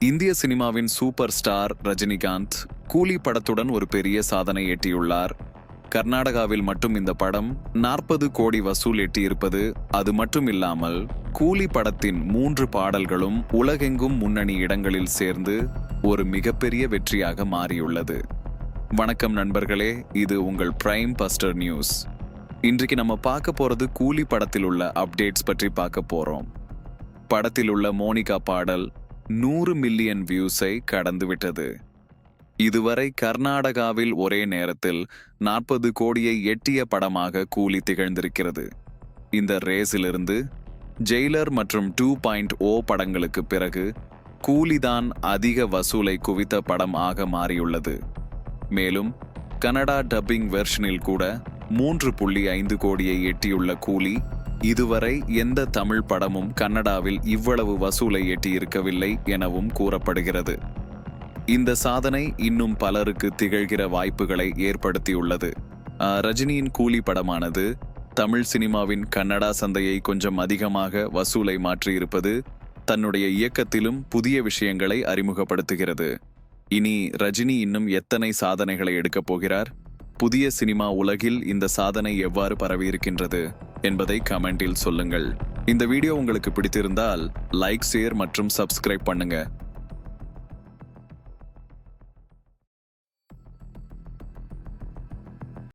இந்திய சினிமாவின் super star Rajinikanth கூலி படத்துடன் ஒரு பெரிய சாதனை எட்டியுள்ளார். கர்நாடகாவில் மட்டும் இந்த படம் நாற்பது கோடி வசூல் எட்டியிருப்பது அது மட்டும் இல்லாமல் கூலி படத்தின் மூன்று பாடல்களும் உலகெங்கும் முன்னணி இடங்களில் சேர்ந்து ஒரு மிகப்பெரிய வெற்றியாக மாறியுள்ளது. வணக்கம் நண்பர்களே இது உங்கள் பிரைம் பஸ்டர் நியூஸ் இன்றைக்கு நம்ம பார்க்க போறது கூலி படத்தில் உள்ள அப்டேட்ஸ் பற்றி பார்க்க போறோம். படத்தில் உள்ள மோனிகா பாடல் நூறு மில்லியன் வியூஸை கடந்துவிட்டது. இதுவரை கர்நாடகாவில் ஒரே நேரத்தில் நாற்பது கோடியை எட்டிய படமாக கூலி திகழ்ந்திருக்கிறது. இந்த ரேஸிலிருந்து ஜெயிலர் மற்றும் டூ பாயிண்ட் ஓ படங்களுக்கு பிறகு கூலிதான் அதிக வசூலை குவித்த படம் ஆக மாறியுள்ளது. மேலும் கனடா டப்பிங் வெர்ஷனில் கூட மூன்று புள்ளி ஐந்து கோடியை எட்டியுள்ள கூலி இதுவரை எந்த தமிழ் படமும் கன்னடாவில் இவ்வளவு வசூலை எட்டியிருக்கவில்லை எனவும் கூறப்படுகிறது. இந்த சாதனை இன்னும் பலருக்கு திகழ்கிற வாய்ப்புகளை ஏற்படுத்தியுள்ளது. ரஜினியின் கூலி படமானது தமிழ் சினிமாவின் கன்னடா சந்தையை கொஞ்சம் அதிகமாக வசூலை மாற்றியிருப்பது தன்னுடைய இயக்கத்திலும் புதிய விஷயங்களை அறிமுகப்படுத்துகிறது. இனி ரஜினி இன்னும் எத்தனை சாதனைகளை எடுக்கப் போகிறார்? புதிய சினிமா உலகில் இந்த சாதனை எவ்வாறு பரவியிருக்கின்றது? என்பதை கமெண்டில் சொல்லுங்கள். இந்த வீடியோ உங்களுக்கு பிடித்திருந்தால் லைக் ஷேர் மற்றும் சப்ஸ்கிரைப் பண்ணுங்கள்